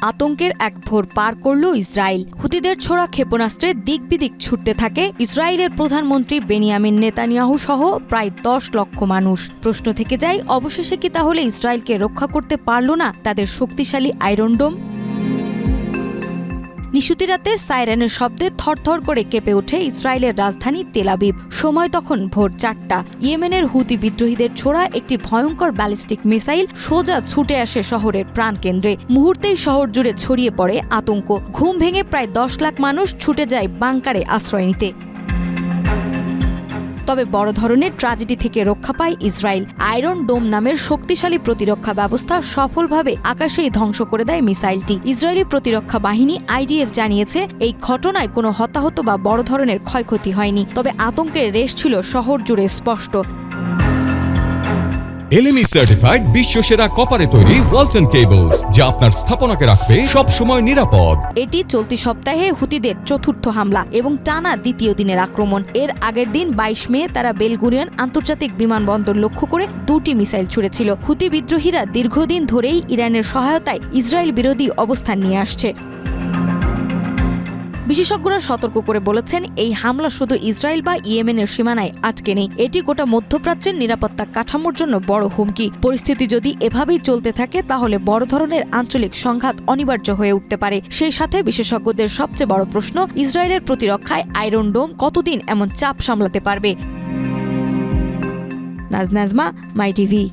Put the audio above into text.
আতঙ্কের এক ভোর পার করল ইসরায়েল। হুতিদের ছোড়া ক্ষেপণাস্ত্রে দিক বিদিক ছুটতে থাকে ইসরায়েলের প্রধানমন্ত্রী বেনিয়ামিন নেতানিয়াহু সহ প্রায় দশ লক্ষ মানুষ। প্রশ্ন থেকে যায়, অবশেষে কি তাহলে ইসরায়েলকে রক্ষা করতে পারল না তাদের শক্তিশালী আয়রন নিশুতি রাতে সাইরেনের শব্দে থরথর করে কেঁপে ওঠে ইসরায়েলের রাজধানী তেলাবিব সময় তখন ভোর চারটা। ইয়েমেনের হুতি বিদ্রোহীদের ছোড়া একটি ভয়ঙ্কর ব্যালিস্টিক মিসাইল সোজা ছুটে আসে শহরের প্রাণকেন্দ্রে। মুহূর্তেই শহর জুড়ে ছড়িয়ে পড়ে আতঙ্ক। ঘুম ভেঙে প্রায় দশ লাখ মানুষ ছুটে যায় বাংকারে আশ্রয় নিতে। তবে বড় ধরনের ট্র্যাজেডি থেকে রক্ষা পায় ইসরায়েল। আয়রন ডোম নামের শক্তিশালী প্রতিরক্ষা ব্যবস্থা সফলভাবে আকাশেই ধ্বংস করে দেয় মিসাইলটি। ইসরায়েলি প্রতিরক্ষা বাহিনী আইডিএফ জানিয়েছে, এই ঘটনায় কোনো হতাহত বা বড় ধরনের ক্ষয়ক্ষতি হয়নি, তবে আতঙ্কের রেশ ছিল শহর জুড়ে স্পষ্ট। এলএমই সার্টিফাইড বিশ্ব সেরা কপারে তৈরি ওয়ালটন কেবলস যা আপনার স্থাপনাকে রাখবে সব সময় নিরাপদ। এটি চলতি সপ্তাহে হুতিদের চতুর্থ হামলা এবং টানা দ্বিতীয় দিনের আক্রমণ। এর আগের দিন বাইশ মে তারা বেলগুরিয়ান আন্তর্জাতিক বিমানবন্দর লক্ষ্য করে দুটি মিসাইল ছুড়েছিল। হুতি বিদ্রোহীরা দীর্ঘদিন ধরেই ইরানের সহায়তায় ইসরায়েল বিরোধী অবস্থান নিয়ে আসছে। বিশেষজ্ঞরা সতর্ক করে বলেছেন, এই হামলা শুধু ইসরায়েল বা ইয়েমেনের সীমানায় আটকে নেই। এটি গোটা মধ্যপ্রাচ্যের নিরাপত্তা কাঠামোর জন্য বড় হুমকি। পরিস্থিতি যদি এভাবেই চলতে থাকে, তাহলে বড় ধরনের আঞ্চলিক সংঘাত অনিবার্য হয়ে উঠতে পারে। সেই সাথে বিশেষজ্ঞদের সবচেয়ে বড় প্রশ্ন, ইসরায়েলের প্রতিরক্ষায় আয়রন ডোম কতদিন এমন চাপ সামলাতে পারবে? নাজনাজমা, মাই টিভি।